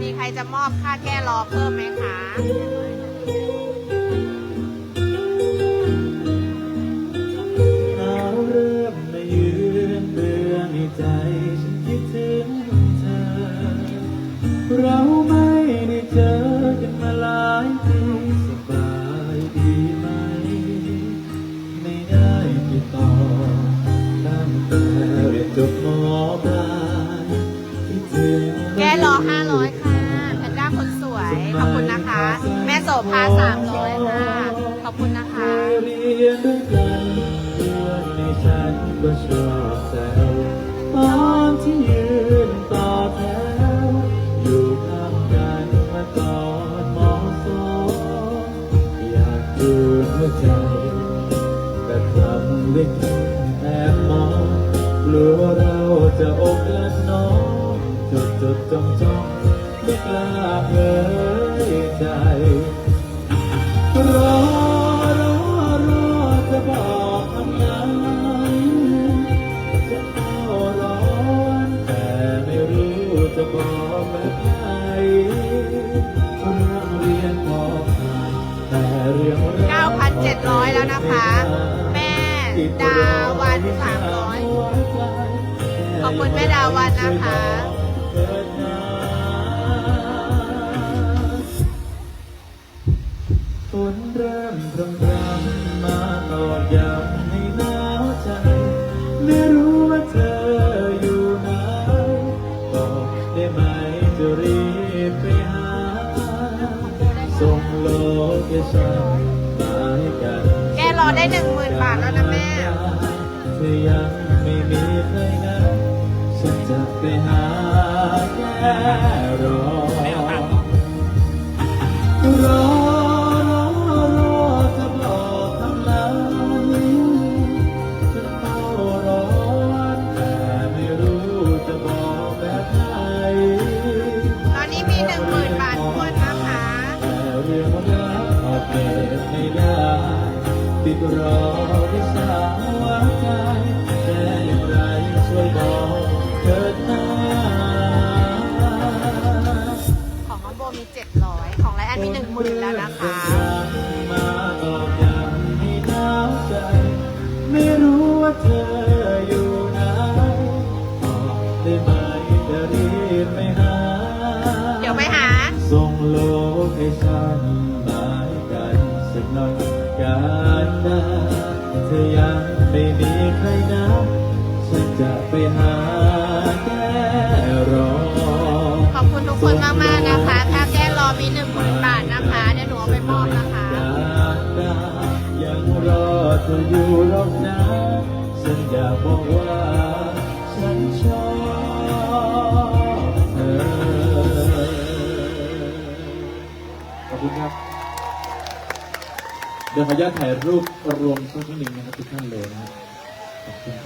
มีใครจะมอบค่าแก้รอเพิ่มไหมคะเราไม่ได้เจอกันมาหลายปี ขอบคุณนะคะ แม่โสภา300ค่ะขอบคุณนะคะยเรียนด้วยกันเพื่อนในฉันก็ชอบแซวตอนที่ยืนต่อแถวอยู่ข้างกันมาตอนมองอยากดูหัวใจ แต่ทำด้แค่แอบมองกลัวเราจะอกและน้องจดจดจ้องจ้องไม่กล้าเผย ใจ รอรอรอจะบอกคำนั้นจะเข้าร้อนแต่ไม่รู้จะบอกแบบไหนเรื่องเรียนพอผ่านแต่เรื่องราว9,700 แล้วนะคะ แม่ดาวัน300 ขอบคุณแม่ดาวันนะคะ มพรำพรำมาตอกย้ำให้หนาวใจ ไม่รู้ว่าเธออยู่ไหนบอกได้ไหมจะรีบไปหา ส่งโลเคชั่นมาให้กันแกรอได้10,000บาทแล้วนะแม่ เธอยังไม่มีใครนะฉันจะไปหาแค่รอ ติดรอที่สาวหัวใจแค่อย่างไรช่วยบอกเถิดนะของน้องโบมี 700 ของไลอ้อนมี 10,000 แล้วนะคะ มาตอกย้ำให้หนาวใจ ไม่รู้ว่าเธออยู่ไหนบอกได้ไหมจะรีบไปหา เดี๋ยวไปหา ส่งโลเคชั่น ไม่มีใครนะ ฉันจะไปหาแค่รอ ขอบคุณทุกคนมากๆนะคะค่าแก้รอมี10,000บาทนะคะเดี๋ยวหนูเอาไปมอบนะคะยังรอเธออยู่หรอกนะฉันอยากบอกว่าฉันชอบเธอ ขอบคุณครับ เดี๋ยวขออนุญาตถ่ายรูปรวมสักนิดนึงนะครับทุกท่านเลยนะครับ